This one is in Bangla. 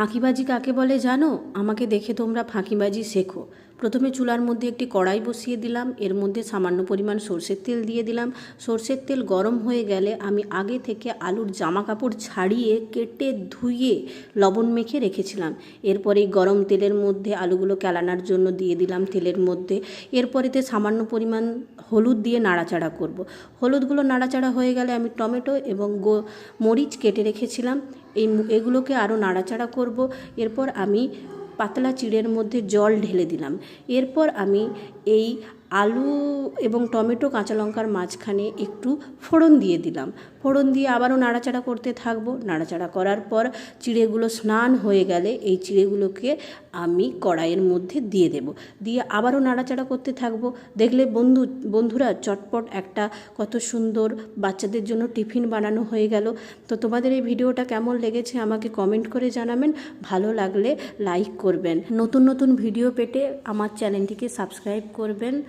ফাঁকিবাজি কাকে বলে জানো? আমাকে দেখে তোমরা ফাঁকিবাজি শেখো। প্রথমে চুলার মধ্যে একটি কড়াই বসিয়ে দিলাম। এর মধ্যে সামান্য পরিমাণ সর্ষের তেল দিয়ে দিলাম। সর্ষের তেল গরম হয়ে গেলে আমি আগে থেকে আলুর জামা কাপড় ছাড়িয়ে কেটে ধুয়ে লবণ মেখে রেখেছিলাম। এরপরে গরম তেলের মধ্যে আলুগুলো কেলানার জন্য দিয়ে দিলাম তেলের মধ্যে। এরপরেতে সামান্য পরিমাণ হলুদ দিয়ে নাড়াচাড়া করব। হলুদগুলো নাড়াচাড়া হয়ে গেলে আমি টমেটো এবং গো, মরিচ কেটে রেখেছিলাম। এই এগুলোকে আরও নাড়াচাড়া করব। এরপর আমি পাতলা চিড়ের মধ্যে জল ঢেলে দিলাম। এরপর আমি এই আলু এবং টমেটো, কাঁচা লঙ্কার মাঝখানে একটু ফোড়ন দিয়ে দিলাম। ফোড়ন দিয়ে আবারও নাড়াচাড়া করতে থাকব। নাড়াচাড়া করার পর চিড়েগুলো স্নান হয়ে গেলে এই চিড়েগুলোকে আমি কড়াইয়ের মধ্যে দিয়ে দেব। দিয়ে আবারও নাড়াচাড়া করতে থাকব। দেখলে বন্ধু, বন্ধুরা চটপট একটা কত সুন্দর বাচ্চাদের জন্য টিফিন বানানো হয়ে গেল। তো তোমাদের এই ভিডিওটা কেমন লেগেছে আমাকে কমেন্ট করে জানাবেন। ভালো লাগলে লাইক করবেন। নতুন নতুন ভিডিও পেতে আমার চ্যানেলটিকে সাবস্ক্রাইব করবেন।